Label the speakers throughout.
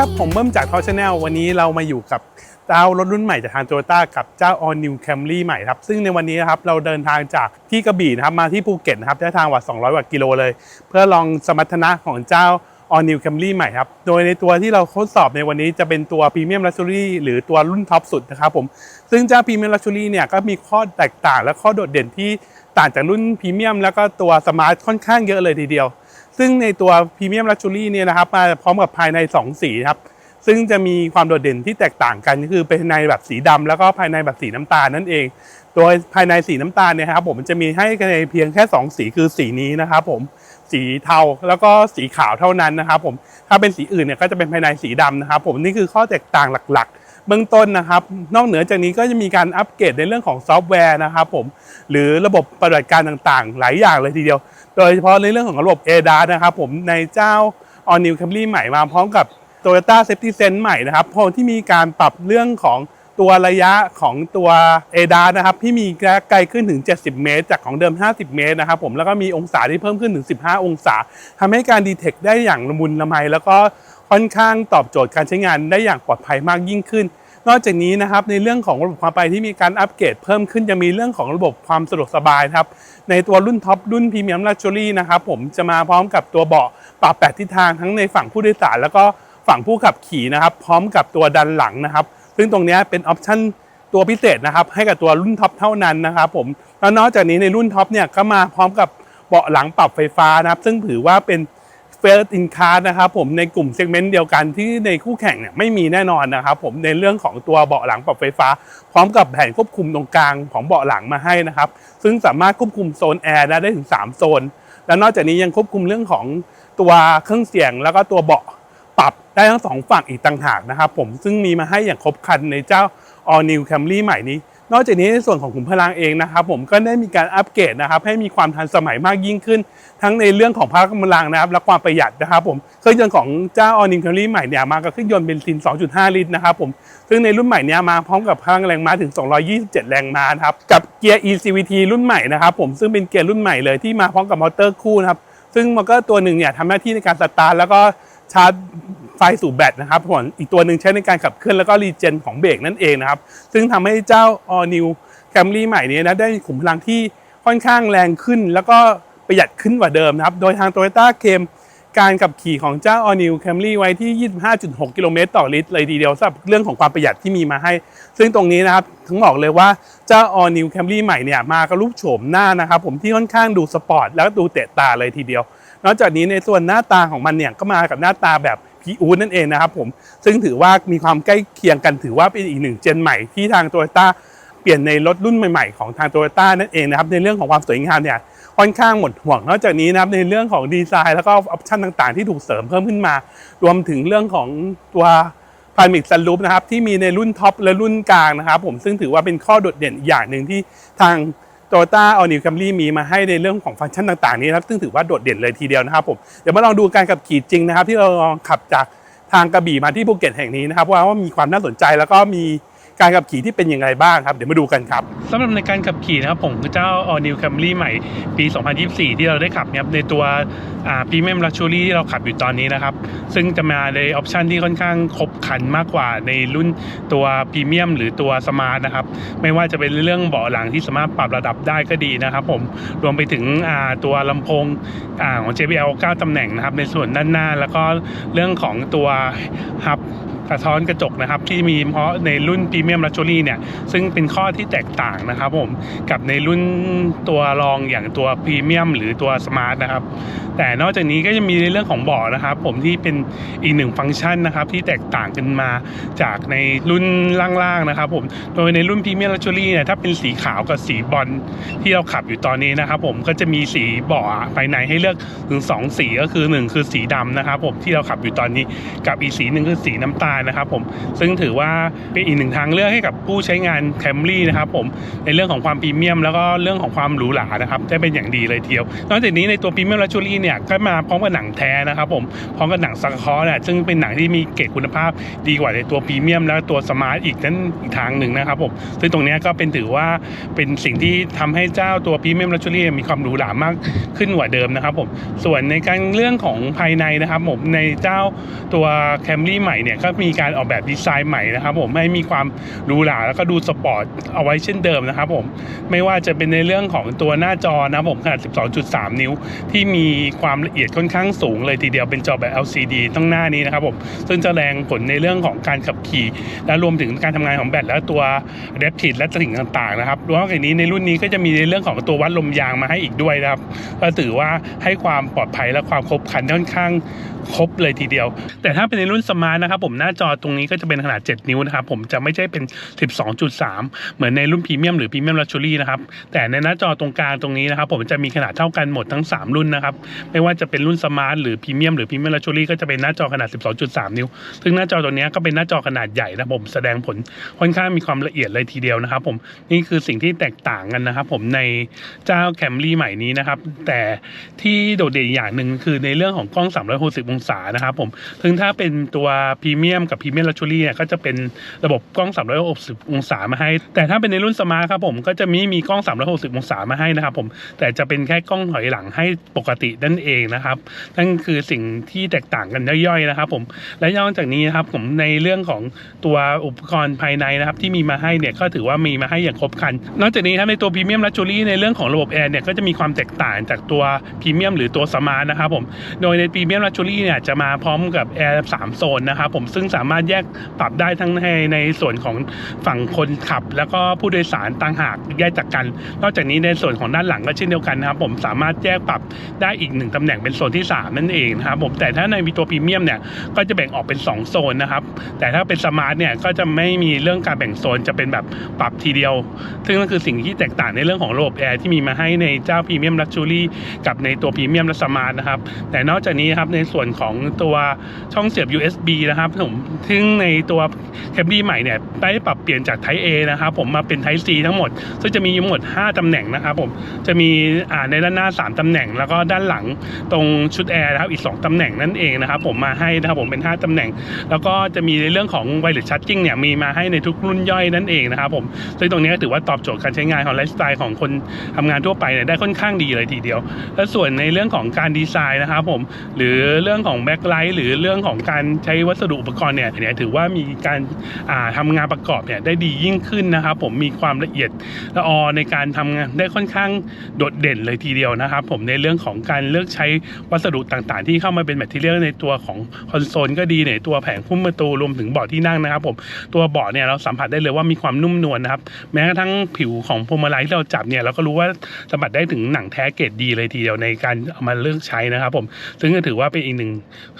Speaker 1: ครับ ผมเบิ้มจากทอชแนลวันนี้เรามาอยู่กับเจ้ารถรุ่นใหม่จากทางโตโยต้ากับเจ้า All New Camry ใหม่ครับ ซึ่งในวันนี้นะครับเราเดินทางจากที่กระบี่นะครับมาที่ภูเก็ตนะครับระยะทางกว่า 200 กว่ากิโลเลย เพื่อลองสมรรถนะของเจ้า All New Camry ใหม่ครับ โดยในตัวที่เราทดสอบในวันนี้จะเป็นตัว Premium Luxury หรือตัวรุ่นท็อปสุดนะครับผม ซึ่งเจ้า Premium Luxury เนี่ยก็มีข้อแตกต่างและข้อโดดเด่นที่ต่างจากรุ่นพรีเมียมแล้วก็ตัวสมาร์ทค่อนข้างเยอะเลยทีเดียว ซึ่งในตัวพรีเมียมลักชัวรี่เนี่ยนะครับมาพร้อมกับภายใน 2 สีครับ ซึ่งจะมีความโดดเด่นที่แตกต่างกันก็คือภายในแบบสีดำแล้วก็ภายในแบบสีน้ำตาลนั่นเอง โดยภายในสีน้ำตาลเนี่ยครับผมมันจะมีให้ในเพียงแค่ 2 สีคือสีนี้นะครับผมสีเทาแล้วก็สีขาวเท่านั้นนะครับผมถ้าเป็นสีอื่นเนี่ยก็จะเป็นภายในสีดำนะครับผมนี่คือข้อแตกต่างหลัก ๆเบื้องต้นนะครับ นอกเหนือจากนี้ก็จะมีการอัปเกรดในเรื่องของซอฟต์แวร์นะครับผมหรือระบบปฏิบัติการต่างๆ หลายอย่างเลยทีเดียว โดยเฉพาะในเรื่องของระบบ ADAS นะครับผมในเจ้า All New Camry ใหม่มาพร้อมกับ Toyota Safety Sense ใหม่นะครับพร้อมที่มีการปรับเรื่องของตัวระยะของตัว ADAS นะครับที่มีระยะไกลขึ้นถึง 70 เมตร จากของเดิม 50 เมตรนะครับผมแล้วก็มีองศาที่เพิ่มขึ้นถึง 15 องศาทำให้การดีเทคได้อย่างละมุนละไมแล้วก็ค่อนข้างตอบโจทย์การใช้งานได้อย่างปลอดภัยมากยิ่งขึ้น นอกจากนี้นะครับในเรื่องของระบบความปลอดภัยที่มีการอัปเกรดเพิ่มขึ้นจะมีเรื่องของระบบความสะดวกสบายครับในตัวรุ่นท็อปรุ่นพรีเมียมลักชัวรี่นะครับผมจะมาพร้อมกับตัวเบาะปรับแปดทิศทางทั้งในฝั่งผู้โดยสารแล้วก็ฝั่งผู้ขับขี่นะครับ พร้อมกับตัวดันหลังนะครับ ซึ่งตรงนี้เป็นออปชั่นตัวพิเศษนะครับ ให้กับตัวรุ่นท็อปเท่านั้นนะครับผมแล้วนอกจากนี้ในรุ่นท็อปเนี่ยก็มาพร้อมกับเบาะหลังปรับไฟฟ้านะครับ ซึ่งถือว่าเป็น เฟสอินคาร์นะครับผมในกลุ่มเซกเมนต์เดียวกันที่ในคู่แข่งเนี่ยไม่มีแน่นอนนะครับผมในเรื่องของตัวเบาะหลังปรับไฟฟ้า พร้อมกับแผงควบคุมตรงกลางของเบาะหลังมาให้นะครับซึ่งสามารถควบคุมโซนแอร์ได้ถึง 3 โซน และนอกจากนี้ยังควบคุมเรื่องของตัวเครื่องเสียงแล้วก็ตัวเบาะปรับได้ทั้งสองฝั่งอีกต่างหากนะครับผมซึ่งมีมาให้อย่างครบครันในเจ้า All New Camry ใหม่นี้ นอกจากนี้ในส่วนของขุมพลังเองนะครับผมก็ได้มีการอัปเกรดนะครับให้มีความทันสมัยมากยิ่งขึ้น ทั้งในเรื่องของพละกำลังนะครับและความประหยัดนะครับผมเครื่องยนต์ของเจ้า All New Camry ใหม่เนี่ยมากับเครื่องยนต์เบนซิน 2.5 ลิตรนะครับผมซึ่งในรุ่นใหม่เนี้ยมาพร้อมกับพลังแรงม้าถึง 227 แรงม้าครับกับเกียร์ eCVT รุ่นใหม่นะครับผมซึ่งเป็นเกียร์รุ่นใหม่เลยที่มาพร้อมกับมอเตอร์คู่นะครับซึ่งมอเตอร์ตัวหนึ่งเนี่ยทำหน้าที่ในการสตาร์ทแล้วก็ชาร์จ ไฟสู่แบตนะครับส่วนอีกตัวหนึ่งใช้ในการขับเคลื่อนแล้วก็รีเจนของเบรกนั่นเองนะครับ ซึ่งทำให้เจ้า All New Camry ใหม่นี้นะได้ขุมพลังที่ค่อนข้างแรงขึ้น แล้วก็ประหยัดขึ้นกว่าเดิมนะครับ โดยทาง Toyota เคมการขับขี่ของเจ้า All New Camry ไว้ที่ 25.6 กิโลเมตรต่อลิตรเลยทีเดียวสำหรับเรื่องของความประหยัดที่มีมาให้ ซึ่งตรงนี้นะครับถึงบอกเลยว่าเจ้า All New Camry ใหม่เนี่ยมากับรูปโฉมหน้านะครับผมที่ค่อนข้างดูสปอร์ตแล้วก็ดูเตะตาเลยทีเดียวนอกจากนี้ในส่วนหน้าตาของมันเนี่ยก็มากับหน้าตาแบบ พีอูนั่นเองนะครับผมซึ่งถือว่ามีความใกล้เคียงกันถือว่าเป็นอีกหนึ่งเจนใหม่ที่ทางโตโยต้าเปลี่ยนในรถรุ่นใหม่ๆของทางโตโยต้านั่นเองนะครับในเรื่องของความสวยงามเนี่ยค่อนข้างหมดห่วง นอกจากนี้นะครับในเรื่องของดีไซน์แล้วก็ออปชั่นต่างๆ ที่ถูกเสริมเพิ่มขึ้นมา รวมถึงเรื่องของตัวพามิกซันรูปนะครับที่มีในรุ่นท็อปและรุ่นกลางนะครับผมซึ่งถือว่าเป็นข้อโดดเด่นอย่างหนึ่งที่ทาง โตโยต้าออนิวแคมรี่มีมาให้ในเรื่องของฟังก์ชันต่างๆนี้นะครับซึ่งถือว่าโดดเด่นเลยทีเดียวนะครับผมเดี๋ยวมาลองดูการขับขี่จริงนะครับ ที่เราลองขับจากทางกระบี่มาที่ภูเก็ตแห่งนี้นะครับว่าว่ามีความน่าสนใจแล้วก็มี การขับขี่ที่เป็นยังไงบ้างครับ เดี๋ยวมาดูกันครับสำหรับในการขับขี่นะครับผมคือเจ้า All New Camry ใหม่ปี 2024 ที่เราได้ขับเนี่ยในตัวอ่า Premium Luxury ที่เราขับอยู่ตอนนี้นะครับ ซึ่งจะมาในออปชันที่ค่อนข้างครบครันมากกว่าในรุ่นตัวพรีเมียมหรือตัวสมาร์ทนะครับ ไม่ว่าจะเป็นเรื่องเบาะหลังที่สามารถปรับระดับได้ก็ดีนะครับผมรวมไปถึงตัวลำโพงอของ JBL 9ตำแหน่งนะครับในส่วนด้านหน้า แล้วก็เรื่องของตัวฮับ สะท้อนกระจกนะครับที่มีเพราะในรุ่นพรีเมียมลักชัวรี่เนี่ยซึ่งเป็นข้อที่แตกต่างนะครับผมกับในรุ่นตัวรองอย่างตัวพรีเมียมหรือตัวสมาร์ทนะครับแต่นอกจากนี้ก็จะมีในเรื่องของเบาะนะครับ ผมที่เป็นอีกหนึ่งฟังก์ชันนะครับที่แตกต่างกันมาจากในรุ่นล่างๆนะครับผมโดยในรุ่นพรีเมียมลักชัวรี่เนี่ยถ้าเป็นสีขาวกับสีบอลที่เราขับอยู่ตอนนี้นะครับผมก็จะมีสีเบาะภายในให้เลือกถึงสองสีก็คือหนึ่งคือสีดำนะครับผมที่เราขับอยู่ตอนนี้กับอีกสีหนึ่งคือสีน้ำตาลานนะครับผมซึ่งถือว่าเป็นอีกหนึ่งทางเลือกให้กับผู้ใช้งาน Camry นะครับผมในเรื่องของความพรีเมียม แล้วก็เรื่องของความหรูหรานะครับได้เป็นอย่างดีเลยทีเดียวนอกจากนี้ในตัวพรีเมียมลักชัวรี่เนี่ยก็มาพร้อมกับหนังแท้นะครับผมพร้อมกับหนังสังเคราะห์เนี่ยซึ่งเป็นหนังที่มีเกรดคุณภาพดีกว่าในตัวพรีเมียม แล้วตัวสมาร์ทอีกนั่นอีกทางหนึ่งนะครับผมซึ่งตรงนี้ก็เป็นถือว่าเป็นสิ่งที่ทำให้เจ้าตัวพรีเมียมลักชัวรี่มีความหรูหรามากขึ้นกว่าเดิมนะครับผมส่วนในการเรื่องของภายในนะครับผมในเจ้าตัว Camry ใหม่เนี่ยก็มีีการออกแบบดีไซน์ใหม่นะครับผมให้มีความหรูหราแล้วก็ดูสปอร์ตเอาไว้เช่นเดิมนะครับผมไม่ว่าจะเป็นในเรื่องของตัวหน้าจอนะผมขนาด 12.3 นิ้ว ที่มีความละเอียดค่อนข้างสูงเลยทีเดียวเป็นจอแบบ LCD ตั้งหน้านี้นะครับผมซึ่งจะแรงผลในเรื่องของการขับขี่ และรวมถึงการทำงานของแบตและตัว Adaptive และสิ่งต่างๆนะครับรวมถึงนี้ในรุ่นนี้ก็จะมีในเรื่องของตัววัดลมยางมาให้อีกด้วยนะครับก็ถือว่าให้ความปลอดภัยและความครบคันค่อนข้างครบเลยทีเดียว แต่ถ้าเป็นในรุ่นสมาร์ทนะครับผมหน้าจอตรงนี้ก็จะเป็นขนาด 7 นิ้วนะครับ ผมจะไม่ใช่เป็น 12.3 เหมือนในรุ่นพรีเมียมหรือพรีเมียมลักชัวรี่นะครับ แต่ในหน้าจอตรงกลางตรงนี้นะครับ ผมจะมีขนาดเท่ากันหมดทั้ง 3 รุ่นนะครับ ไม่ว่าจะเป็นรุ่นสมาร์ทหรือพรีเมียมหรือพรีเมียมลักชัวรี่ก็จะเป็นหน้าจอขนาด 12.3 นิ้ว ซึ่งหน้าจอตัวนี้ก็เป็นหน้าจอขนาดใหญ่นะผมแสดงผลค่อนข้างมีความละเอียดเลยทีเดียวนะครับ ผมนี่คือสิ่งที่แตกต่างกันนะครับ ผมในเจ้าแคมรี่ใหม่นี้นะครับแต่ที่โดดเด่นอย่างหนึ่งคือในเรื่องของกล้อง 360 องศานะครับผมซึ่งถ้าเป็นตัวพรีเมียมกับพรีเมียมลักชัวรี่เนี่ยก็จะเป็นระบบกล้อง 360 องศามาให้ แต่ถ้าเป็นในรุ่นสมาร์ทครับผมก็จะมีมีกล้อง 360 องศามาให้นะครับผมแต่จะเป็นแค่กล้องถอยหลังให้ปกตินั่นเองนะครับนั่นคือสิ่งที่แตกต่างกันย่อยๆนะครับผมและนอกจากนี้นะครับผมในเรื่องของตัวอุปกรณ์ภายในนะครับที่มีมาให้เนี่ยก็ถือว่ามีมาให้อย่างครบครัน นอกจากนี้ครับในตัวพรีเมียมลักชัวรี่ในเรื่องของระบบแอร์เนี่ยก็จะมีความแตกต่างจากตัวพรีเมียมหรือตัวสมาร์ทนะครับผมโดยในพรีเมียมลักชัวรี่เนี่ยจะมาพร้อมกับแอร์สามโซนนะครับผมซึ่งสามารถแยกปรับได้ทั้งในในส่วนของฝั่งคนขับ แล้วก็ผู้โดยสารต่างหากแยกจากกัน นอกจากนี้ในส่วนของด้านหลังก็เช่นเดียวกันนะครับผมสามารถแยกปรับได้อีกหนึ่งตำแหน่งเป็นโซนที่สามนั่นเองนะครับผมแต่ถ้าในมีตัวพรีเมียมเนี่ยก็จะแบ่งออกเป็น 2 โซนนะครับ แต่ถ้าเป็นสมาร์ทเนี่ยก็จะไม่มีเรื่องการแบ่งโซนจะเป็นแบบปรับทีเดียว ซึ่งนั่นคือสิ่งที่แตกต่างในเรื่องของระบบแอร์ที่มีมาให้ในเจ้าพรีเมียมลักชัวรี่กับในตัวพรีเมียมและสมาร์ทนะครับแต่นอกจากนี้ครับในส่วนของตัวช่องเสียบ USB นะครับผมซึ่งในตัวแคมรี่ใหม่เนี่ยได้ปรับเปลี่ยนจาก Type A นะครับผมมาเป็น Type C ทั้งหมด ซึ่งจะมีทั้งหมด 5ตำแหน่งนะครับผมจะมีอ่าในด้านหน้า 3ตำแหน่ง แล้วก็ด้านหลังตรงชุดแอร์นะครับอีก 2ตำแหน่งนั่นเองนะครับผมมาให้นะครับผมเป็น 5ตำแหน่ง แล้วก็จะมีในเรื่องของไวเลสชาร์จิ่งเนี่ยมีมาให้ในทุกรุ่นย่อยนั่นเองนะครับผมซึ่งตรงนี้ก็ถือว่าตอบโจทย์การใช้งานของไลฟ์สไตล์ของคนทำงานทั่วไปเนี่ยได้ค่อนข้างดีเลยทีเดียว และส่วนในเรื่องของการดีไซน์นะครับผมหรือเรื่องของแบ็คไลท์หรือเรื่องของการใช้วัสดุอุปกรณ์เนี่ยเนี่ยถือว่ามีการอ่าทำงานประกอบเนี่ยได้ดียิ่งขึ้นนะครับผมมีความละเอียดละออในการทำงานได้ค่อนข้างโดดเด่นเลยทีเดียวนะครับ ผมในเรื่องของการเลือกใช้วัสดุต่างๆ ที่เข้ามาเป็นแมทเทียลในตัวของคอนโซลก็ดีในตัวแผงพุ่มประตูรวมถึงเบาะที่นั่งนะครับผมตัวเบาะเนี่ยเราสัมผัสได้เลยว่ามีความนุ่มนวลนะครับ แม้กระทั่งผิวของพวงมาลัยที่เราจับเนี่ยเราก็รู้ว่าสัมผัสได้ถึงหนังแท้เกรดดีเลยทีเดียวในการเอามาเลือกใช้นะครับผมซึ่งก็ถือว่าเป็นอีกหนึ่ง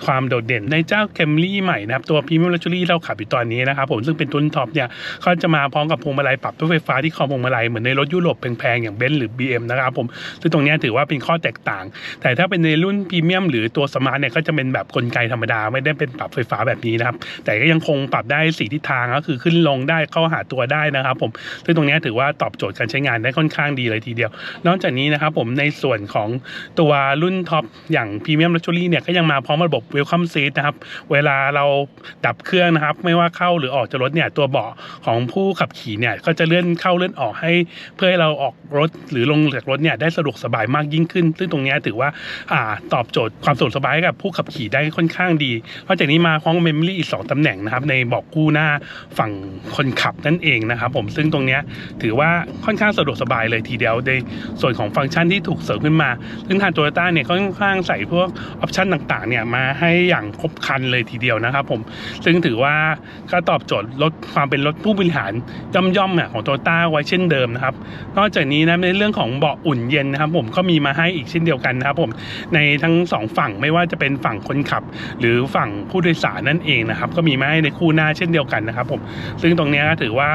Speaker 1: ความโดดเด่นในเจ้าแคมรี่ใหม่นะครับตัวพรีเมียมลักชัวรี่เราขับอยู่ตอนนี้นะครับผมซึ่งเป็นรุ่นท็อปเนี่ยเขาจะมาพร้อมกับพวงมาลัยปรับด้วยไฟฟ้าที่คอพวงมาลัยเหมือนในรถยุโรปแพงๆอย่างเบนซ์หรือ BM นะครับผมซึ่งตรงนี้ถือว่าเป็นข้อแตกต่าง แต่ถ้าเป็นในรุ่นพรีเมียมหรือตัวสมาร์ทเนี่ยก็จะเป็นแบบกลไกธรรมดาไม่ได้เป็นปรับไฟฟ้าแบบนี้นะครับแต่ก็ยังคงปรับได้สีทิศทางก็คือขึ้นลงได้เข้าหาตัวได้นะครับผมซึ่งตรงนี้ถือว่าตอบโจทย์การใช้งานได้ค่อนข้างดีเลยทีเดียว นอกจากนี้นะครับผมในส่วนของตัวรุ่นท็อปอย่างพรีเมียมลักชัวรี่เนี่ยก็ยังมาพร้อมระบบ Welcome Seat นะครับเวลาเราดับเครื่องนะครับ ไม่ว่าเข้าหรือออกจากรถเนี่ยตัวเบาะของผู้ขับขี่เนี่ยก็จะเลื่อนเข้าเลื่อนออกให้ เพื่อให้เราออกรถหรือลงจากรถเนี่ยได้สะดวกสบายมากยิ่งขึ้น ซึ่งตรงนี้ถือว่าอ่าตอบโจทย์ความสะดวกสบายกับผู้ขับขี่ได้ค่อนข้างดีนอกจากนี้มาพร้อมเมมโมรี่อีก 2ตำแหน่งนะครับในเบอกกู้หน้าฝั่งคนขับนั่นเองนะครับผมซึ่งตรงนี้ถือว่าค่อนข้างสะดวกสบายเลยทีเดียวในส่วนของฟังก์ชันที่ถูกเสริมขึ้นมาซึ่งทางโตโยต้าเนี่ยค่อนข้างใส่พวกออปชันต่างๆเนี่ยมาให้อย่างครบครันเลยทีเดียวนะครับผมซึ่งถือว่าก็ตอบโจทย์ลดความเป็นรถผู้บริหารย่อมๆเนี่ยของโตต้าไว้เช่นเดิมนะครับ นอกจากนี้นะในเรื่องของเบาะอุ่นเย็นนะครับ ผมก็มีมาให้อีกเช่นเดียวกันนะครับผมในทั้งสองฝั่งไม่ว่าจะเป็นฝั่งคนขับ หรือฝั่งผู้โดยสารนั่นเองนะครับก็มีมาให้ในคู่หน้าเช่นเดียวกันนะครับผมซึ่งตรงนี้ก็ถือว่า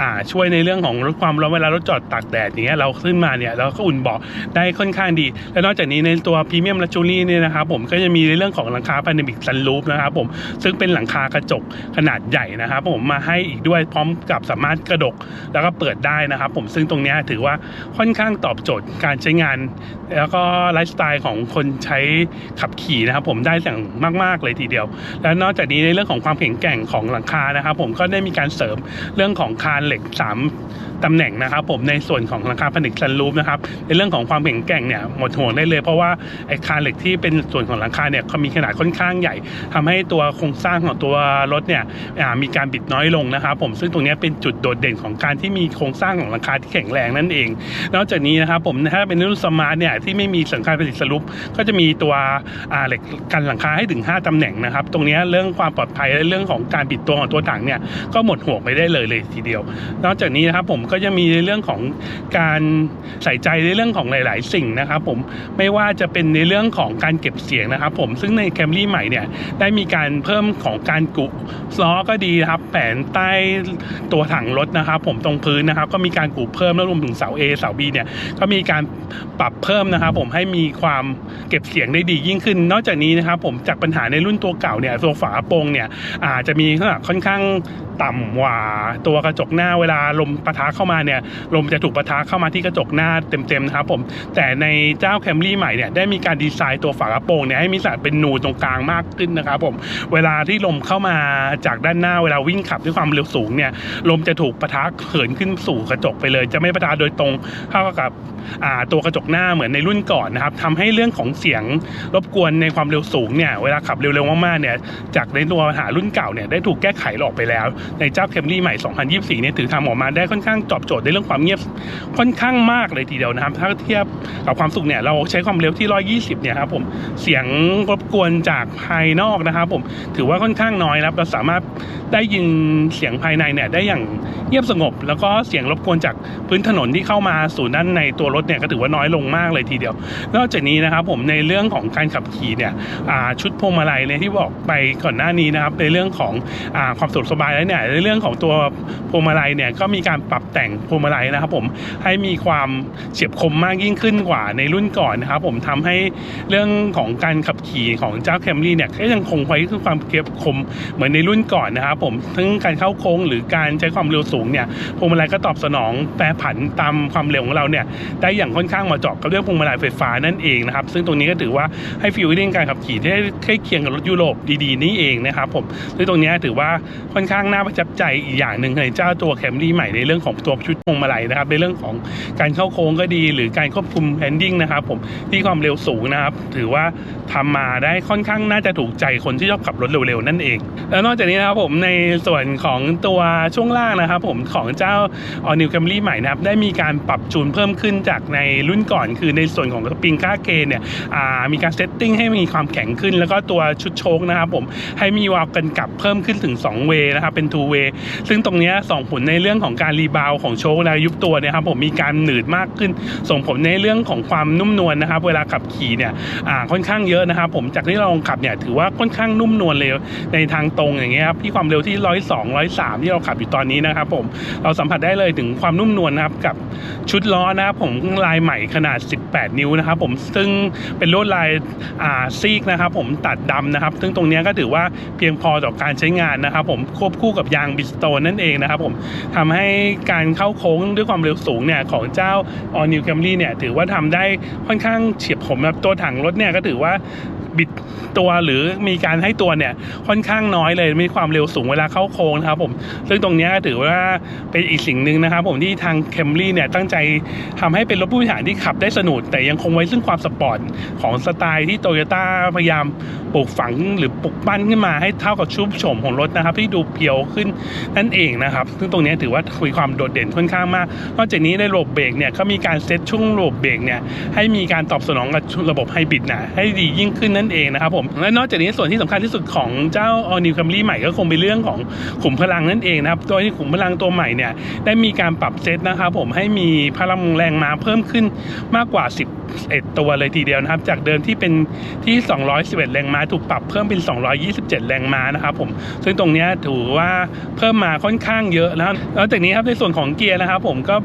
Speaker 1: อ่าช่วยในเรื่องของลดความร้อนเวลารถจอดตากแดดอย่างเงี้ยเราขึ้นมาเนี่ยเราก็อุ่นเบาะได้ค่อนข้างดี และนอกจากนี้ในตัวพรีเมียมลักชูรี่เนี่ยนะครับผมก็จะมีในเรื่องของหลังคาพาเนมิกซันรูฟนะครับผมซึ่งเป็นหลังคากระจกขนาดใหญ่นะครับ ผมมาให้อีกด้วยพร้อมกับสามารถกระดกแล้วก็เปิดได้นะครับ ผมซึ่งตรงนี้ถือว่าค่อนข้างตอบโจทย์การใช้งาน แล้วก็ไลฟ์สไตล์ของคนใช้ขับขี่นะครับ ผมได้อย่างมาก ๆ เลยทีเดียว แล้วนอกจากนี้ในเรื่องของความแข็งแกร่งของหลังคานะครับ ผมก็ได้มีการเสริมเรื่องของคานเหล็ก 3ตำแหน่งนะครับ ผมในส่วนของหลังคาผนึกซันรูฟนะครับในเรื่องของความแข็งแกร่งเนี่ยหมดห่วงได้เลยเพราะว่าไอ้คานเหล็กที่เป็นส่วนของหลังคาเนี่ยเขามีขนาดค่อนข้างใหญ่ทำให้ตัวโครงสร้างของตัวรถเนี่ยมีการบิดน้อยลงนะครับผมซึ่งตรงนี้เป็นจุดโดดเด่นของการที่มีโครงสร้างของหลังคาที่แข็งแรงนั่นเอง นอกจากนี้นะครับผมถ้าเป็นรุ่นสมาร์ทเนี่ยที่ไม่มีสังคารผลิตสรุป ก็จะมีตัวเหล็กกันหลังคาให้ถึง 5ตำแหน่งนะครับตรงนี้เรื่องความปลอดภัยและเรื่องของการบิดตัวของตัวถังเนี่ยก็หมดห่วงไปได้เลยเลยทีเดียว นอกจากนี้นะครับผมก็จะมีในเรื่องของการใส่ใจในเรื่องของหลาย ๆ สิ่งนะครับผมไม่ว่าจะเป็นในเรื่องของการเก็บเสียงนะครับผมซึ่งในแคมรี่ใหม่เนี่ยได้มีการเพิ่มของการกุล้อก็ดีนะครับแผนใต้ตัวถังรถนะครับ ผมตรงพื้นนะครับ ก็มีการกุเพิ่มแล้วรวมถึงเสา A เสา B เนี่ยก็มีการปรับเพิ่มนะครับ ผมให้มีความเก็บเสียงได้ดียิ่งขึ้น นอกจากนี้นะครับ ผมจากปัญหาในรุ่นตัวเก่าเนี่ยตัวฝาโปรงเนี่ยอาจจะมีขนาดค่อนข้าง ต่ำกว่าตัวกระจกหน้าเวลาลมปะทะเข้ามาเนี่ยลมจะถูกปะทะเข้ามาที่กระจกหน้าเต็มๆนะครับผมแต่ในเจ้าแคมรี่ใหม่เนี่ยได้มีการดีไซน์ตัวฝากระโปรงเนี่ยให้มีสัดเป็นนูตรงกลางมากขึ้นนะครับผมเวลาที่ลมเข้ามาจากด้านหน้าเวลาวิ่งขับด้วยความเร็วสูงเนี่ยลมจะถูกปะทะเหินขึ้นสู่กระจกไปเลย จะไม่ปะทะโดยตรงเข้ากับอ่าตัวกระจกหน้าเหมือนในรุ่นก่อนนะครับทำให้เรื่องของเสียงรบกวนในความเร็วสูงเนี่ยเวลาขับเร็วๆมากๆเนี่ยจากในตัวปัญหารุ่นเก่าเนี่ยได้ถูกแก้ไขออกไปแล้วในเจ้าเคมรี่ใหม่ 2024เนี่ยถือทำออกมาได้ค่อนข้างตอบโจทย์ในเรื่องความเงียบค่อนข้างมากเลยทีเดียวนะครับ ถ้าเทียบกับความสุขเนี่ยเราใช้ความเร็วที่ 120 เนี่ยครับผมเสียงรบกวนจากภายนอกนะครับผมถือว่าค่อนข้างน้อยนะครับเราสามารถได้ยินเสียงภายในเนี่ยได้อย่างเงียบสงบ แล้วก็เสียงรบกวนจากพื้นถนนที่เข้ามาสู่ด้านในตัวรถเนี่ยก็ถือว่าน้อยลงมากเลยทีเดียว นอกจากนี้นะครับผมในเรื่องของการขับขี่เนี่ยชุดพวงมาลัยเนี่ยที่บอกไปก่อนหน้านี้นะครับในเรื่องของอความสะดวกสบายแล้วเนี่ยในเรื่องของตัวพวงมาลัยเนี่ยก็มีการปรับแต่งพวงมาลัยนะครับผมให้มีความเฉียบคมมากยิ่งขึ้นกว่าในรุ่นก่อนนะครับผมทำให้เรื่องของการขับขี่ของเจ้าแคมรี่เนี่ยก็ยังคงไว้คือความเก็บคมเหมือนในรุ่นก่อนนะครับผมทั้งการเข้าโค้งหรือการใช้ความเร็วสูงเนี่ยพวงมาลัยก็ตอบสนองแปรผันตามความเร็วของเราเนี่ยได้อย่างค่อนข้างเหมาะเจาะกับเรื่องพวงมาลัยไฟฟ้านั่นเองนะครับซึ่งตรงนี้ก็ถือว่าให้ฟิลลิ่งการขับขี่ที่ใกล้เคียงกับรถยุโรปดีๆนี่เองนะครับผมซึ่งตรงนี้ถือว่าค่อนข้างน่าประทับใจอีกอย่างหนึ่งในเจ้าตัวแคมรี่ใหม่ในเรื่องของตัวชุดพวงมาลัยนะครับในเรื่องของการเข้าโค้งก็ดี หรือการควบคุมแฮนดิ้งนะครับผมที่ความเร็วสูงนะครับ ถือว่าทำมาได้ค่อนข้างน่าจะถูกใจคนที่ชอบขับรถเร็วๆนั่นเอง แล้วนอกจากนี้นะครับผมในส่วนของตัวช่วงล่างนะครับ ผมของเจ้า All New Camry ใหม่นะครับได้มีการปรับจูนเพิ่มขึ้นจากในรุ่นก่อน คือในส่วนของปิงค่าเกนเนี่ยมีการเซตติ้งให้มีความแข็งขึ้น แล้วก็ตัวชุดโชคนะครับผมให้มีวาล์วกันกลับเพิ่มขึ้นถึง2เวนะครับเป็น2 way ซึ่งตรงนี้ส่งผลในเรื่องของการรีบาวของโชคและยุบตัวนี่ยครับผมมีการหนืดมากขึ้น ส่งผลในเรื่องของความนุ่มนวลนะครับ เวลาขับขี่เนี่ยอ่าค่อนข้างเยอะนะครับ ผมจากที่เราลองขับเนี่ยถือว่าค่อนข้างนุ่มนวลเลยในทางตรงอย่างเงี้ยครับที่ความเร็วที่ร้อยสองร้อยสามที่เราขับอยู่ตอนนี้นะครับผมเราสัมผัสได้เลยถึงความนุ่มนวลนะครับกับชุดล้อนะครับผมลายใหม่ขนาด 18 นิ้วนะครับผมซึ่งเป็นลวดลายอ่าซีกนะครับผมตัดดำนะครับ ซึ่งตรงนี้ก็ถือว่าเพียงพอต่อการใช้งานนะครับผมควบคู่กับยางบิสโตนนั่นเองนะครับผมทำให้การเข้าโค้งด้วยความเร็วสูงเนี่ยของเจ้า All New Camry เนี่ยถือว่าทำได้ค่อนข้างเฉียบคมแบบตัวถังรถเนี่ยก็ถือว่า บิดตัวหรือมีการให้ตัวเนี่ยค่อนข้างน้อยเลยมีความเร็วสูงเวลาเข้าโค้งนะครับผมซึ่งตรงนี้ถือว่าเป็นอีกสิ่งหนึ่งนะครับผมที่ทางเคมรี่เนี่ยตั้งใจทำให้เป็นรถผู้บริหารที่ขับได้สนุกแต่ยังคงไว้ซึ่งความสปอร์ตของสไตล์ที่โตโยต้าพยายามปลูกฝังหรือปลุกปั้นขึ้นมาให้เท่ากับชุบโฉมของรถนะครับ ที่ดูเพียวขึ้นนั่นเองนะครับ ซึ่งตรงนี้ถือว่ามีความโดดเด่นค่อนข้างมาก นอกจากนี้ในระบบเบรกเนี่ยก็มีการเซตช่วงระบบเบรกเนี่ยให้มีการตอบสนองกับระบบไฮบริดนะให้ดียิ่งขึ้นนั่นเองนะครับผมและนอกจากนี้ส่วนที่สำคัญที่สุดของเจ้า All New Camry ใหม่ก็คงเป็นเรื่องของขุมพลังนั่นเองนะครับโดยที่ขุมพลังตัวใหม่เนี่ยได้มีการปรับเซตนะครับผมให้มีพลังแรงม้าเพิ่มขึ้นมากกว่า 11 ตัวเลยทีเดียวนะครับ จากเดิมที่เป็นที่ 211 แรงม้าถูกปรับเพิ่มเป็น 227 แรงม้านะครับผมซึ่งตรงนี้ถือว่าเพิ่มมาค่อนข้างเยอะแล้วแล้วจากนี้ครับในส่วนของเกียร์นะครับ ผมก็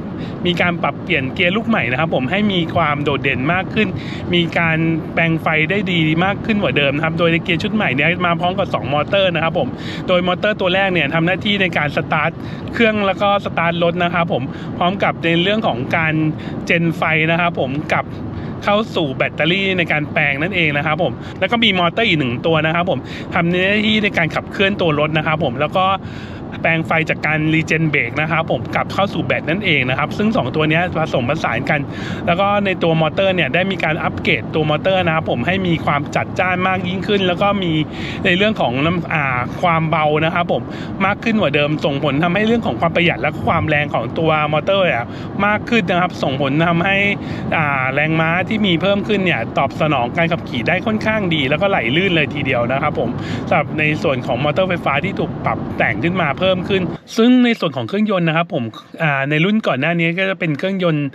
Speaker 1: มีการปรับเปลี่ยนเกียร์ลูกใหม่นะครับ ผมให้มีความโดดเด่นมากขึ้น มีการแปลงไฟได้ดีมากขึ้นกว่าเดิมนะครับโดยในเกียร์ชุดใหม่เนี่ยมาพร้อมกับ 2 มอเตอร์นะครับผมโดยมอเตอร์ตัวแรกเนี่ยทำหน้าที่ในการสตาร์ทเครื่องแล้วก็สตาร์ทรถนะครับผมพร้อมกับในเรื่องของการเจนไฟนะครับผมกับเข้าสู่แบตเตอรี่ในการแปลงนั่นเองนะครับผม แล้วก็มีมอเตอร์อีกหนึ่งตัวนะครับผมทำหน้าที่ในการขับเคลื่อนตัวรถนะครับผม แล้วก็ แปลงไฟจากการรีเจนเบรกนะครับผมกลับเข้าสู่แบตนั่นเองนะครับ ซึ่ง 2 ตัวนี้ผสมผสานกัน แล้วก็ในตัวมอเตอร์เนี่ยได้มีการอัปเกรดตัวมอเตอร์นะครับผมให้มีความจัดจ้านมากยิ่งขึ้น แล้วก็มีในเรื่องของน้ำอ่าความเบานะครับผมมากขึ้นกว่าเดิมส่งผลทำให้เรื่องของความประหยัดและความแรงของตัวมอเตอร์เนี่ยมากขึ้นนะครับ ส่งผลทำให้อ่าแรงม้าที่มีเพิ่มขึ้นเนี่ยตอบสนองการขับขี่ได้ค่อนข้างดี แล้วก็ไหลลื่นเลยทีเดียวนะครับผมสำหรับในส่วนของมอเตอร์ไฟฟ้าที่ถูกปรับแต่งขึ้นมาเพิ่มขึ้น ซึ่งในส่วนของเครื่องยนต์นะครับผมในรุ่นก่อนหน้านี้ก็จะเป็นเครื่องยนต์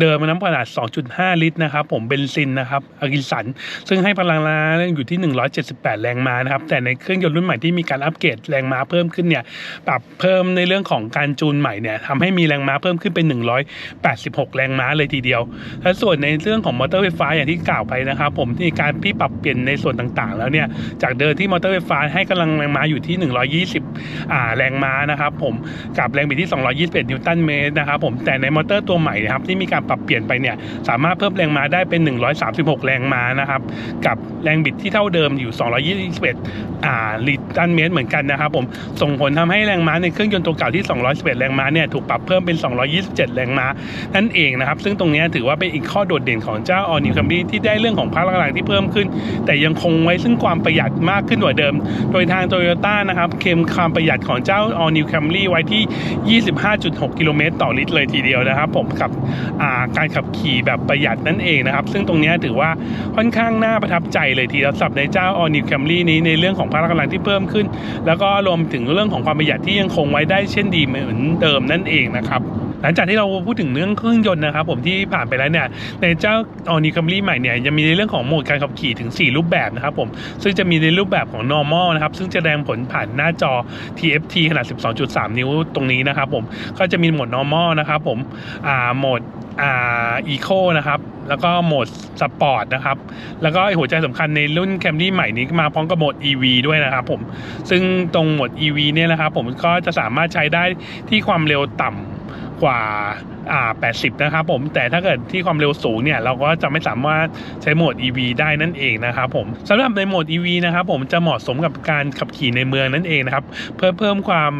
Speaker 1: เดิมน้ำขนาด 2.5 ลิตรนะครับผมเบนซินนะครับอากิสัน ซึ่งให้พลังงานอยู่ที่ 178 แรงม้านะครับแต่ในเครื่องยนต์รุ่นใหม่ที่มีการอัปเกรดแรงม้าเพิ่มขึ้นเนี่ยปรับเพิ่มในเรื่องของการจูนใหม่เนี่ยทำให้มีแรงม้าเพิ่มขึ้นเป็น 186 แรงม้าเลยทีเดียว และส่วนในเรื่องของมอเตอร์ไฟฟ้าอย่างที่กล่าวไปนะครับผมที่การที่ปรับเปลี่ยนในส่วนต่างๆ แล้วเนี่ยจากเดิมที่มอเตอร์ไฟฟ้าให้กำลังแรงม้าอยู่ที่ 120 อ่าแรงงม้านะครับผมกับแรงบิดที่ 221 นิวตันเมตรนะครับผมแต่ในมอเตอร์ตัวใหม่นะครับที่มีการปรับเปลี่ยนไปเนี่ยสามารถเพิ่มแรงม้าได้เป็น 136 แรงม้านะครับกับแรงบิดที่เท่าเดิมอยู่ 221 อ่าลิตันเมตรเหมือนกันนะครับผมส่งผลทำให้แรงม้าในเครื่องยนต์ตัวเก่าที่ 211 แรงม้าเนี่ยถูกปรับเพิ่มเป็น 227 แรงม้านั่นเองนะครับซึ่งตรงนี้ถือว่าเป็นอีกข้อโดดเด่นของเจ้า All New Camry ที่ได้เรื่องของพลังงานที่เพิ่มขึ้น แต่ยังคงไว้ซึ่งความประหยัดมากขึ้นกว่าเดิม โดยทาง Toyota นะครับเคลมความประหยัดของเจ้า All New Camry ไว้ที่ 25.6 กิโลเมตรต่อลิตรเลยทีเดียวนะครับ ผมกับาการขับขี่แบบประหยัดนั่นเองนะครับ ซึ่งตรงนี้ถือว่าค่อนข้างน่าประทับใจเลยทีเดียวสำหรับในเจ้า All New Camry นี้ในเรื่องของพลังงานที่เพิ่มขึ้น แล้วก็รวมถึงเรื่องของความประหยัดที่ยังคงไว้ได้เช่นดีเหมือนเดิมนั่นเองนะครับ หลังจากที่เราพูดถึงเรื่องเครื่องยนต์นะครับผมที่ผ่านไปแล้วเนี่ยในเจ้า All New Camry ใหม่เนี่ยยังมีในเรื่องของโหมดการขับขี่ถึง 4 รูปแบบนะครับผมซึ่งจะมีในรูปแบบของ normal นะครับซึ่งจะแสดงผลผ่านหน้าจอ TFT ขนาด 12.3 นิ้วตรงนี้นะครับผมก็จะมีโหมด normal นะครับผมอ่าโหมดอ่า eco นะครับแล้วก็โหมดสปอร์ตนะครับ แล้วก็หัวใจสำคัญในรุ่น Camry ใหม่นี้มาพร้อมกับโหมด EV ด้วยนะครับผม ซึ่งตรงโหมด EV เนี่ยนะครับผมก็จะสามารถใช้ได้ที่ความเร็วต่ำ กว่าอ่า80 นะครับผม แต่ถ้าเกิดที่ความเร็วสูงเนี่ย เราก็จะไม่สามารถใช้โหมด EV ได้นั่นเองนะครับผมสำหรับในโหมด EV นะครับผมจะเหมาะสมกับการขับขี่ในเมืองนั่นเองนะครับ เพื่อเพิ่มความ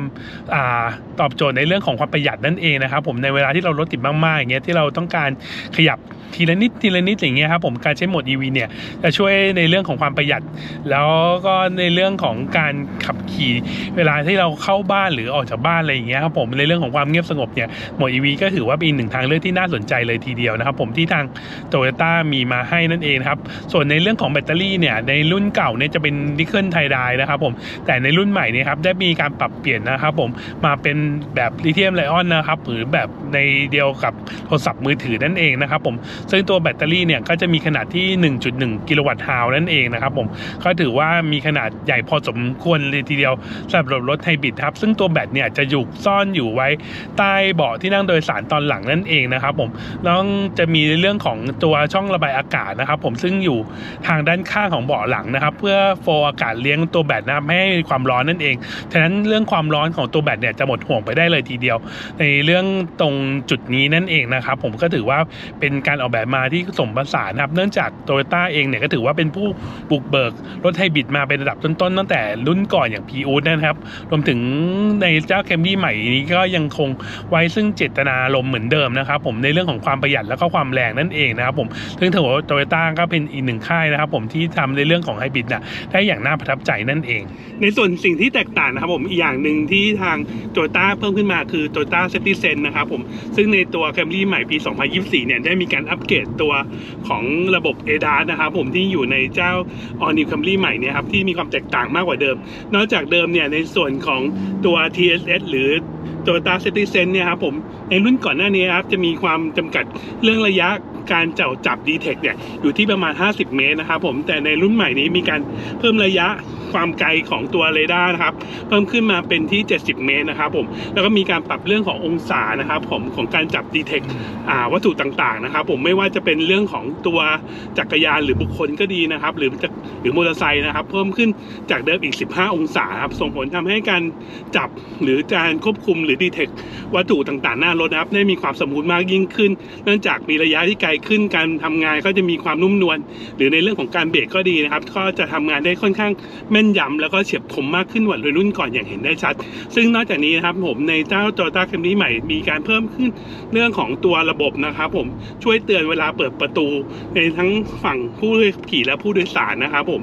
Speaker 1: อ่าตอบโจทย์ในเรื่องของความประหยัดนั่นเองนะครับผมในเวลาที่เรารถติดมากๆอย่างเงี้ยที่เราต้องการขยับทีละนิดทีละนิดอย่างเงี้ยครับผมการใช้โหมด EV เนี่ยจะช่วยในเรื่องของความประหยัด แล้วก็ในเรื่องของการขับขี่เวลาที่เราเข้าบ้านหรือออกจากบ้านอะไรอย่างเงี้ยครับผมในเรื่องของความเงียบสงบเนี่ยโหมด EV ก็ถือว่าเป็นหนึ่งทางเลือกที่น่าสนใจเลยทีเดียวนะครับผมที่ทางโตโยต้ามีมาให้นั่นเองครับส่วนในเรื่องของแบตเตอรี่เนี่ยในรุ่นเก่าเนี่ยจะเป็นนิกเกิลไทไดนะครับผมแต่ในรุ่นใหม่นี่ครับได้มีการปรับเปลี่ยนนะครับผมมาเป็นแบบลิเธียมไลออนนะครับหรือแบบในเดียวกับโทรศัพท์มือถือนั่นเองนะครับผมซึ่งตัวแบตเตอรี่เนี่ยก็จะมีขนาดที่ 1.1 กิโลวัตต์ฮาวนั่นเองนะครับผมก็ถือว่ามีขนาดใหญ่พอสมควรเลยทีเดียวสำหรับรถไฮบริดครับซึ่งตัวแบตเนี่ยจะอยู่ซ่อนอยู่ไว้ใต้เบาะที่นั่งโดยสารตอนหลังนั่นเองนะครับผมแล้วจะมีเรื่องของตัวช่องระบายอากาศนะครับ ผมซึ่งอยู่ทางด้านข้างของเบาะหลังนะครับ เพื่อโฟล์อากาศเลี้ยงตัวแบตนะครับไม่ให้ความร้อนนั่นเองฉะนั้นเรื่องความร้อนของตัวแบตเนี่ยจะหมดห่วงไปได้เลยทีเดียว ในเรื่องตรงจุดนี้นั่นเองนะครับผมก็ถือว่าเป็นการออกแบบมาที่สมผสานนะครับเนื่องจากโตโยต้าเองเนี่ยก็ถือว่าเป็นผู้บุกเบิกรถไฮบริดมาเป็นระดับต้นๆตั้งแต่รุ่นก่อนอย่างพีอูดนะครับรวมถึงในเจ้าแคมรี่ใหม่นี้ก็ยังคงไว้ซึ่งเจตนาลมเหมือนเดิมนะครับผมในเรื่องของความประหยัดแล้วก็ความแรงนั่นเองนะครับผมซึ่งถือว่าโตโยต้าก็เป็นอีกหนึ่งค่ายนะครับผมที่ทำในเรื่องของไฮบริดน่ะได้อย่างน่าประทับใจนั่นเอง ในส่วนสิ่งที่แตกต่างนะครับผมอีกอย่างหนึ่งที่ทางโตโยต้าเพิ่มขึ้นมาคือ Toyota Safety Sense นะครับผม ซึ่งในตัว Camry ใหม่ปี 2024 เนี่ย ได้มีการอัปเกรดตัวของระบบ ADAS นะครับผมที่อยู่ในเจ้า All New Camry ใหม่เนี่ยครับ ที่มีความแตกต่างมากกว่าเดิม นอกจากเดิมเนี่ย ในส่วนของตัว TSS หรือ Toyota Safety s e n s เนี่ยครับผมในรุ่นก่อนหน้านี้ครับจะมีความจำกัดเรื่องระยะ การเจ้าจับ d t เทเนี่ยอยู่ที่ประมาณ 50 เมตรนะครับผมแต่ในรุ่นใหม่นี้มีการเพิ่มระยะความไกลของตัวเรดาร์นะครับเพิ่มขึ้นมาเป็นที่ 70 เมตรนะครับผมแล้วก็มีการปรับเรื่องขององศานะครับผมของการจับ d t เทอ่าวัตถุต่างๆนะครับผมไม่ว่าจะเป็นเรื่องของตัวจักรยานหรือบุคคลก็ดีนะครับหรือจะหรือมอเตอร์ไซค์นะครับเพิ่มขึ้นจากเดิมอีก 15 องศาครับส่งผลทำให้การจับหรือการควบคุมหรือ d t เทวัตถุต่างๆ หน้ารถนะครับได้มีความสมูทมากยิ่งขึ้น เนื่องจากมีระยะที่ไกลขึ้นการทำงานก็จะมีความนุ่มนวลหรือในเรื่องของการเบรกก็ดีนะครับ ก็จะทำงานได้ค่อนข้างแม่นยำแล้วก็เฉียบคมมากขึ้นกว่ารุ่นก่อนอย่างเห็นได้ชัด ซึ่งนอกจากนี้นะครับผมในเจ้า Toyota Camry ใหม่มีการเพิ่มขึ้นเรื่องของตัวระบบนะครับ ผมช่วยเตือนเวลาเปิดประตู ในทั้งฝั่งผู้ขี่และผู้โดยสารนะครับผม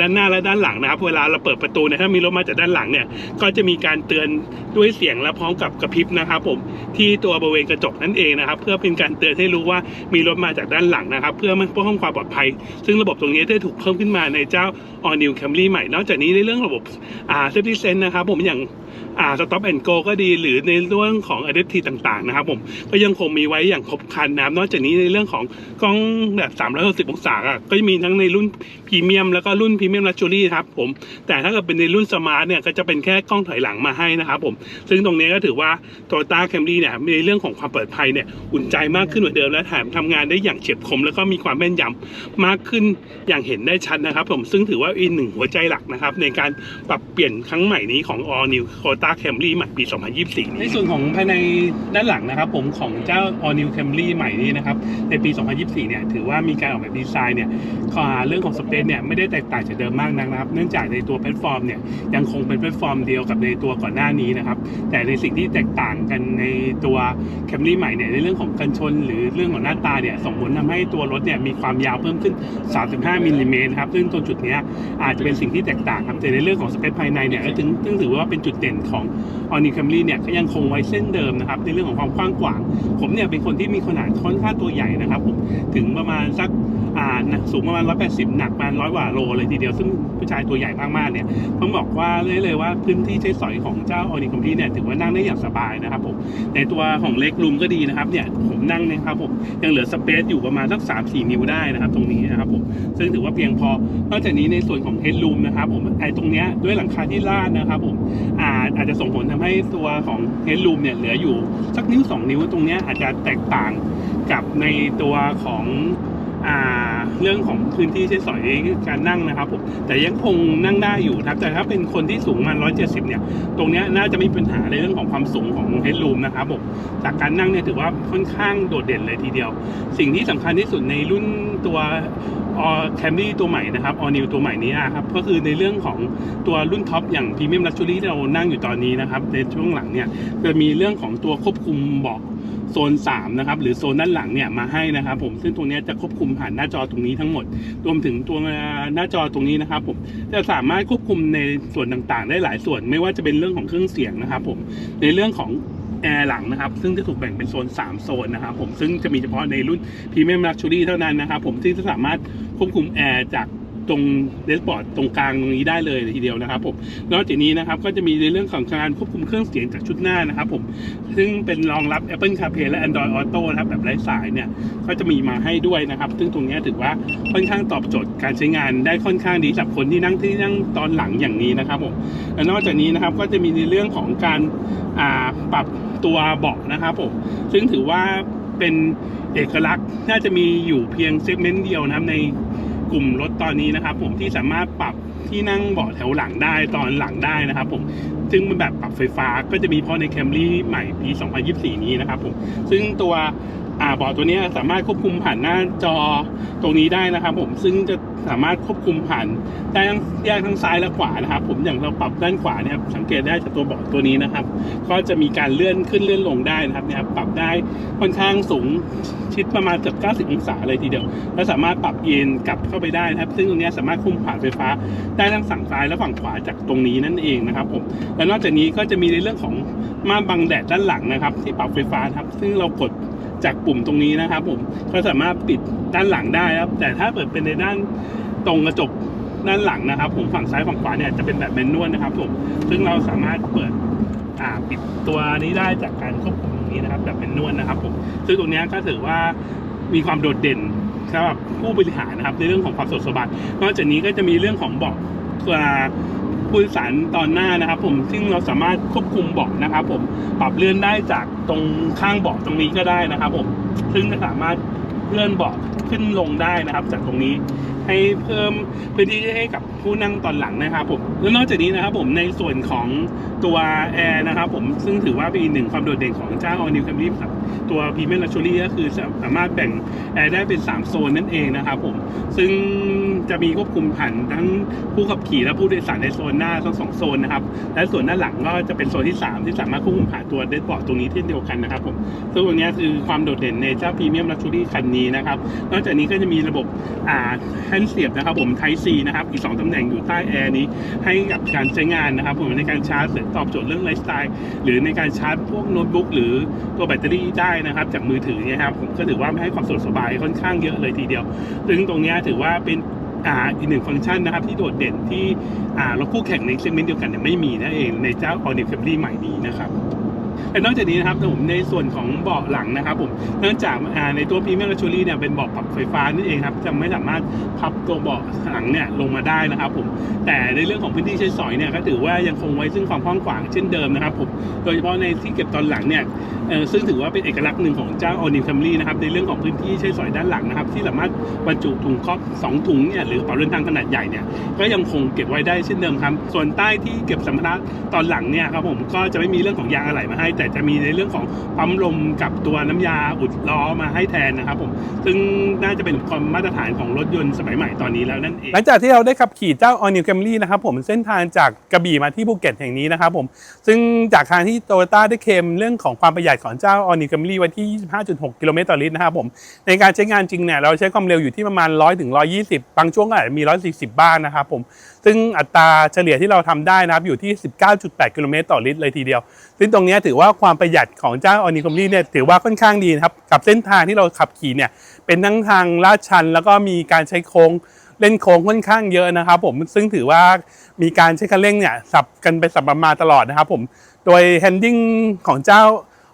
Speaker 1: ด้านหน้าและด้านหลังนะครับ เวลาเราเปิดประตูเนี่ยถ้ามีรถมาจากด้านหลังเนี่ยก็จะมีการเตือนด้วยเสียงและพร้อมกับกระพริบนะครับ ผมที่ตัวบริเวณกระจกนั่นเองนะครับ เพื่อเป็นการเตือนให้รู้ว่ามีรถมาจากด้านหลังนะครับ เพื่อเพิ่มความปลอดภัย ซึ่งระบบตรงนี้ได้ถูกเพิ่มขึ้นมาในเจ้า All New Camry ใหม่ นอกจากนี้ในเรื่องระบบอ่า Safety Sense นะครับผมอย่าง อ่า Stop and Go ก็ดีหรือในเรื่องของ Adaptive ต่างๆนะครับผมก็ยังคงมีไว้อย่างครบครันนะครับนอกจากนี้ในเรื่องของกล้องแบบ 360 องศาอะก็จะมีทั้งในรุ่นพรีเมียมแล้วก็รุ่นพรีเมียมลักชัวรี่ครับผมแต่ถ้าเกิดเป็นในรุ่นสมาร์ทเนี่ยก็จะเป็นแค่กล้องถอยหลังมาให้นะครับผมซึ่งตรงนี้ก็ถือว่า Toyota Camry เนี่ยในเรื่องของความปลอดภัยเนี่ยอุ่นใจมากขึ้นกว่าเดิมและแถมทำงานได้อย่างเฉียบคม แล้วก็มีความแม่นยำมากขึ้นอย่างเห็นได้ชัดนะครับ ผมซึ่งถือว่าอีกหนึ่งหัวใจหลักนะครับในการปรับเปลี่ยนครั้งใหม่นี้ของ All New Toyota Camry ใหม่ปี 2024ในส่วนของภายในด้านหลังนะครับ ผมของเจ้า All New Camry ใหม่นี้นะครับ ในปี 2024 เนี่ยถือว่ามีการออกแบบดีไซน์เนี่ยข้อเรื่องของสเปซเนี่ยไม่ได้แตกต่างจากเดิมมากนักนะครับ เนื่องจากในตัวแพลตฟอร์มเนี่ยยังคงเป็นแพลตฟอร์มเดียวกับในตัวก่อนหน้านี้นะครับ แต่ในสิ่งที่แตกต่างกันในตัว Camry ใหม่เนี่ยในเรื่องของกันชน หรือเรื่องของหน้าตาเนี่ยส่งผลทำให้ตัวรถเนี่ยมีความยาวเพิ่มขึ้น 35มิลลิเมตรครับซึ่งตรงจุดนี้อาจจะเป็นสิ่งที่แตกต่างครับแต่ในเรื่องของสเปซภายในเนี่ยก็ถึงซึ่งถือว่าเป็นจุดเด่นของ All New Camry เนี่ยก็ยังคงไว้เส้นเดิมนะครับในเรื่องของความกว้างขวาง ผมเนี่ยเป็นคนที่มีขนาดค่อนข้างตัวใหญ่นะครับผมถึงประมาณสักอ่าสูงประมาณ 180 หนักประมาณร้อยกว่าโลเลยทีเดียวซึ่งผู้ชายตัวใหญ่มากๆเนี่ยต้องบอกว่าเลยเลยว่าพื้นที่ใช้สอยของเจ้า All New Camry เนี่ยถือว่านั่งได้อย่างสบายนะครับผมในตัวของเล็กรูมก็ดีนะครับเนี่ยผมนั่งนะครับผมยังเหลือสเปซอยู่ประมาณสัก3-4 นิ้วได้นะครับ ตรงนี้นะครับผมซึ่งถือว่าเพียงพอนอกจากนี้ในส่วนของเฮดรูมนะครับผมไอ้ตรงเนี้ยด้วยหลังคาที่ลาดนะครับผมอาจอาจจะส่งผลทำให้ตัวของเฮดรูมเนี่ยเหลืออยู่สักนิ้ว 2 นิ้วตรงนี้อาจจะแตกต่างกับในตัวของอเรื่องของพื้นที่ใช้สอยการนั่งนะครับผมแต่ยังคงนั่งได้อยู่ครับแต่ถ้าเป็นคนที่สูงมา 170 เนี่ย ตรงนี้น่าจะมีปัญหาในเรื่องของความสูงของเฮดรูมนะครับผมจากการนั่งเนี่ยถือว่าค่อนข้างโดดเด่นเลยทีเดียว สิ่งที่สำคัญที่สุดในรุ่นตัว แคมรี่ตัวใหม่นะครับออนิวตัวใหม่นี้ครับก็คือในเรื่องของตัวรุ่นท็อปอย่างพรีเมียมลักชัวรี่ที่เรานั่งอยู่ตอนนี้นะครับในช่วงหลังเนี่ยจะมีเรื่องของตัวควบคุมเบาะโซน 3 นะครับ หรือโซนด้านหลังเนี่ยมาให้นะครับผมซึ่งตรงนี้จะควบคุมผ่านหน้าจอตรงนี้ทั้งหมด รวมถึงตัวหน้าจอตรงนี้นะครับผมจะสามารถควบคุมในส่วนต่างๆ ได้หลายส่วนไม่ว่าจะเป็นเรื่องของเครื่องเสียงนะครับผมในเรื่องของ แอร์หลังนะครับ ซึ่งจะถูกแบ่งเป็นโซน 3 โซนนะครับผมซึ่งจะมีเฉพาะในรุ่น Premium Luxury เท่านั้นนะครับผมที่จะสามารถควบคุมแอร์จากตรงเดสบอร์ดตรงกลางตรงนี้ได้เลยทีเดียวนะครับผมนอกจากนี้นะครับก็จะมีในเรื่องของการควบคุมเครื่องเสียงจากชุดหน้านะครับผมซึ่งเป็นรองรับ Apple CarPlay และ Android Auto นะครับแบบไร้สายเนี่ยก็จะมีมาให้ด้วยนะครับ ซึ่งตรงนี้ถือว่าค่อนข้างตอบโจทย์การใช้งานได้ค่อนข้างดีสำหรับคนที่นั่งที่นั่งตอนหลังอย่างนี้นะครับผมและนอกจากนี้นะครับก็จะมีในเรื่องของการอ่าปรับ ตัวเบาะนะครับผมซึ่งถือว่าเป็นเอกลักษณ์น่าจะมีอยู่เพียงเซกเมนต์เดียวนะครับในกลุ่มรถตอนนี้นะครับ ผมที่สามารถปรับ ที่นั่งเบาะแถวหลังได้ตอนหลังได้นะครับผมซึ่งเป็นแบบปรับไฟฟ้าก็จะมีเพราะใน Camry ใหม่ปี 2024 นี้นะครับผมซึ่งตัวอ่าเบาะตัวนี้สามารถควบคุมผ่านหน้าจอตรงนี้ได้นะครับผมซึ่งจะสามารถควบคุมผ่านได้ทั้งแยกทั้งซ้ายและขวานะครับ ผมอย่างเราปรับด้านขวาเนี่ยสังเกตได้จากตัวเบาะตัวนี้นะครับ ก็จะมีการเลื่อนขึ้นเลื่อนลงได้นะครับเนี่ยครับปรับได้ค่อนข้างสูงชิดประมาณเกือบ90 องศาเลยทีเดียว และสามารถปรับเย็นกลับเข้าไปได้นะครับ ซึ่งตรงนี้สามารถคุมผ่านไฟฟ้าได้ทั้งฝั่งซ้ายและฝั่งขวาจากตรงนี้นั่นเองนะครับผมและนอกจากนี้ก็จะมีในเรื่องของม่านบังแดดด้านหลังนะครับ ที่ปรับไฟฟ้าครับ ซึ่งเรากดจากปุ่มตรงนี้นะครับ ผมก็สามารถปิดด้านหลังได้ครับ แต่ถ้าเปิดเป็นในด้านตรงกระจกด้านหลังนะครับ ผมฝั่งซ้ายฝั่งขวาเนี่ยจะเป็นแบบแมนนวลนะครับผมซึ่งเราสามารถเปิดอ่าปิดตัวนี้ได้จากการควบคุมตรงนี้นะครับ แบบเป็นนวลนะครับ ผมซึ่งตรงนี้ก็ถือว่ามีความโดดเด่น สำหรับผู้บริหารนะครับในเรื่องของความสะดวกสบายนอกจากนี้ก็จะมีเรื่องของเบาะอ่าผู้โดยสารตอนหน้านะครับ ผมซึ่งเราสามารถควบคุมเบาะนะครับ ผมปรับเลื่อนได้จากตรงข้างเบาะตรงนี้ก็ได้นะครับ ผมซึ่งจะสามารถเลื่อนเบาะขึ้นลงได้นะครับ จากตรงนี้ ให้เพิ่มพื้นที่ให้กับผู้นั่งตอนหลังนะครับผมแล้วนอกจากนี้นะครับผมในส่วนของตัวแอร์นะครับผมซึ่งถือว่าเป็นอีกหนึ่งความโดดเด่นของเจ้า All New Camry ครับตัว Premium Luxury ก็คือสามารถแบ่งแอร์ได้เป็น 3 โซนนั่นเองนะครับผมซึ่งจะมีควบคุมผ่านทั้งผู้ขับขี่และผู้โดยสารในโซนหน้าทั้งสองโซนนะครับและส่วนด้านหลังก็จะเป็นโซนที่ 3 ที่สามารถควบคุมผ่านตัวเดสบอร์ดตรงนี้เช่นเดียวกันนะครับผมซึ่งตรงนี้คือความโดดเด่นในเจ้า Premium Luxury คันนี้นะครับนอกจากนี้ก็จะมีระบบอ่าท่นเสียบนะครับผม Type C นะครับอีก 2ตำแหน่งอยู่ใต้แอร์นี้ ให้กับการใช้งานนะครับผมในการชาร์จหรือตอบโจทย์เรื่องไลฟ์สไตล์หรือในการชาร์จพวกโน้ตบุ๊กหรือตัวแบตเตอรี่ได้นะครับจากมือถือเนี่ยครับผมก็ถือว่าให้ความสะดวกสบายค่อนข้างเยอะเลยทีเดียว ซึ่งตรงนี้ถือว่าเป็นอ่าอีกหนึ่งฟังก์ชันนะครับที่โดดเด่นที่อ่ารถคู่แข่งในเซกเมนต์เดียวกันเนี่ยไม่มีนั่นเองในเจ้า All New Camry ใหม่นี้นะครับ และนอกจากนี้นะครับผมในส่วนของเบาะหลังนะครับผมเนื่องจากในตัวพรีเมียร์ลักชัวรี่เนี่ยเป็นเบาะปรับไฟฟ้านั่นเองครับจะไม่สามารถพับตัวเบาะหลังเนี่ยลงมาได้นะครับผมแต่ในเรื่องของพื้นที่ใช้สอยเนี่ยก็ถือว่ายังคงไว้ซึ่งความกว้างขวางเช่นเดิมนะครับผมโดยเฉพาะในที่เก็บตอนหลังเนี่ยซึ่งถือว่าเป็นเอกลักษณ์หนึ่งของเจ้า All New Camry นะครับในเรื่องของพื้นที่ใช้สอยด้านหลังนะครับที่สามารถบรรจุถุงครอบสองถุงเนี่ยหรือกระเป๋าเดินทางขนาดใหญ่เนี่ยก็ยังคงเก็บไว้ได้เช่นเดิมครับส่วนใต้ที่เก็บสัมภาระตอนหลังเนี่ยครับผมก็จะไม่มีเรื่องของยางอะไหล่มาให้แต่จะมีในเรื่องของปั๊มลมกับตัวน้ำยาอุดล้อมาให้แทนนะครับผมซึ่งน่าจะเป็นความมาตรฐานของรถยนต์สมัยใหม่ตอนนี้แล้วนั่นเองหลังจากที่เราได้ขับขี่เจ้า All New Camry นะครับผมเส้นทางจากกระบี่มาที่ภูเก็ตแห่งนี้นะครับผมซึ่งจากทางที่โตโยต้าได้เคลมเรื่องของความประหยัดของเจ้า All New Camry ไว้ที่ 25.6 กิโลเมตรต่อลิตรนะครับผมในการใช้งานจริงเนี่ยเราใช้ความเร็วอยู่ที่ประมาณ 100ถึง120 บางช่วงก็อาจจะมี 140 บ้างนะครับผม ซึ่งอัตราเฉลี่ยที่เราทำได้นะครับอยู่ที่ 19.8 กิโลเมตรต่อลิตรเลยทีเดียว ซึ่งตรงนี้ถือว่าความประหยัดของเจ้า All New Camry เนี่ยถือว่าค่อนข้างดีนะครับกับเส้นทางที่เราขับขี่เนี่ยเป็นทั้งทางลาดชัน แล้วก็มีการใช้โค้งเล่นโค้งค่อนข้างเยอะนะครับผมซึ่งถือว่ามีการใช้คันเร่งเนี่ยสับกันไปสับมาตลอดนะครับผมโดยแฮนดิ้งของเจ้า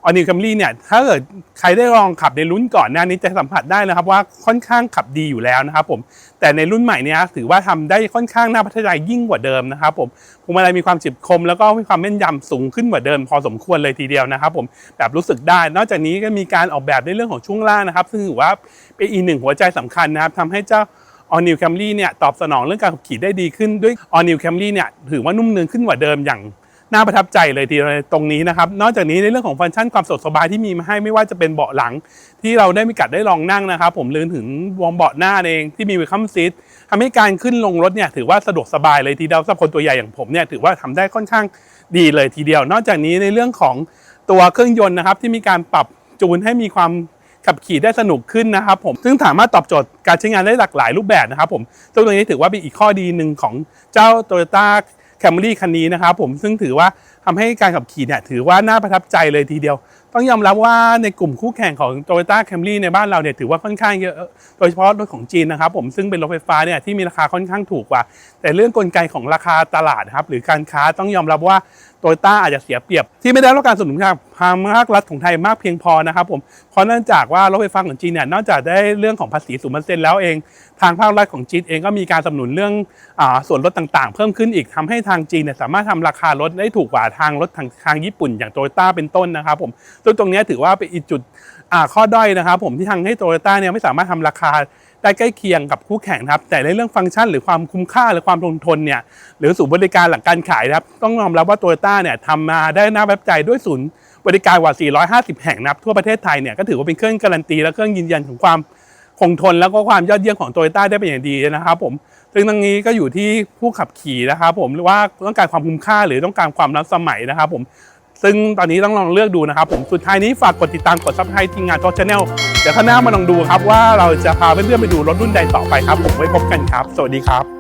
Speaker 1: ออนิวคัมรี่เนี่ยถ้าเกิดใครได้ลองขับในรุ่นก่อนหน้านี้จะสัมผัสได้นะครับว่าค่อนข้างขับดีอยู่แล้วนะครับผม แต่ในรุ่นใหม่นี่ยถือว่าทำได้ค่อนข้างน่าพัฒนายิ่งกว่าเดิมนะครับผมพวงมาลัยมีความจิบคม แล้วก็มีความแม่นยำสูงขึ้นกว่าเดิม พอสมควรเลยทีเดียวนะครับผมแบบรู้สึกได้ นอกจากนี้ก็มีการออกแบบในเรื่องของช่วงล่างนะครับ ซึ่งถือว่าเป็นอีกหนึ่งหัวใจสำคัญนะครับทำให้เจ้า All New Camry เนี่ยตอบสนองเรื่องการขับขี่ได้ดีขึ้นด้วย All New Camry เนี่ยถือว่านุ่มนวลขึ้นกว่าเดิมอย่าง น่าประทับใจเลยทีเดียวตรงนี้นะครับ นอกจากนี้ในเรื่องของฟังก์ชันความสะดวกสบายที่มีมาให้ไม่ว่าจะเป็นเบาะหลัง ที่เราได้มีกัดได้ลองนั่งนะครับ ผมลืมถึงวงเบาะหน้าเองที่มีเวคัมซีททำให้การขึ้นลงรถเนี่ยถือว่าสะดวกสบายเลยทีเดียวสำหรับคนตัวใหญ่อย่างผมเนี่ยถือว่าทำได้ค่อนข้างดีเลยทีเดียว นอกจากนี้ในเรื่องของตัวเครื่องยนต์นะครับที่มีการปรับจูนให้มีความขับขี่ได้สนุกขึ้นนะครับผมซึ่งสามารถตอบโจทย์การใช้งานได้หลากหลายรูปแบบนะครับผมตรงนี้ถือว่าเป็นอีกข้อดีหนึ่งของเจ้า Toyota Camry คันนี้นะครับผมซึ่งถือว่าทำให้การขับขี่เนี่ยถือว่าน่าประทับใจเลยทีเดียว ต้องยอมรับว่าในกลุ่มคู่แข่งของ Toyota Camry ในบ้านเราเนี่ยถือว่าค่อนข้างเยอะโดยเฉพาะรถของจีนนะครับผมซึ่งเป็นรถไฟฟ้าเนี่ยที่มีราคาค่อนข้างถูกกว่า แต่เรื่องกลไกของราคาตลาดครับหรือการค้าต้องยอมรับว่า โตโยต้าอาจจะเสียเปรียบ ที่ไม่ได้รับการสนับสนุนจากทางภาครัฐของไทยมากเพียงพอนะครับผมเพราะเนื่องจากว่ารถไฟฟ้าของจีนเนี่ยนอกจากได้เรื่องของภาษีศูนย์เปอร์เซ็นต์แล้วเอง ทางภาครัฐของจีนเองก็มีการสนับสนุนเรื่องอาส่วนลดต่างๆ เพิ่มขึ้นอีกทำให้ทางจีนเนี่ยสามารถทำราคารถได้ถูกกว่าทางรถทางทางญี่ปุ่นอย่างโตโยต้าเป็นต้นนะครับผมซึ่งตรงนี้ถือว่าเป็นอีกจุดอ่าข้อด้อยนะครับผมที่ทางให้โตโยต้าเนี่ยไม่สามารถทำราคา ได้ใกล้เคียงกับคู่แข่งครับแต่ในเรื่องฟังก์ชันหรือความคุ้มค่าหรือความทนทนเนี่ยหรือศูนย์บริการหลังการขายครับต้องยอมรับว่าโตโยต้าเนี่ยทำมาได้น่าประทับใจด้วยศูนย์บริการกว่า 450 แห่งนับทั่วประเทศไทยเนี่ยก็ถือว่าเป็นเครื่องการันตีและเครื่องยืนยันของความคงทนแล้วก็ความยอดเยี่ยมของโตโยต้าได้เป็นอย่างดีนะครับผมซึ่งตรงนี้ก็อยู่ที่ผู้ขับขี่นะครับผมหรือว่าต้องการความคุ้มค่าหรือต้องการความล้ำสมัยนะครับผม ซึ่งตอนนี้ต้องลองเลือกดูนะครับผมสุดท้ายนี้ฝากกดติดตามกดซับสไครต์ทีมงานทอชแนลเดี๋ยวข้างหน้ามาลองดูครับว่าเราจะพาเพื่อนๆไปดูรถรุ่นใดต่อไปครับผมไว้พบกันครับ สวัสดีครับ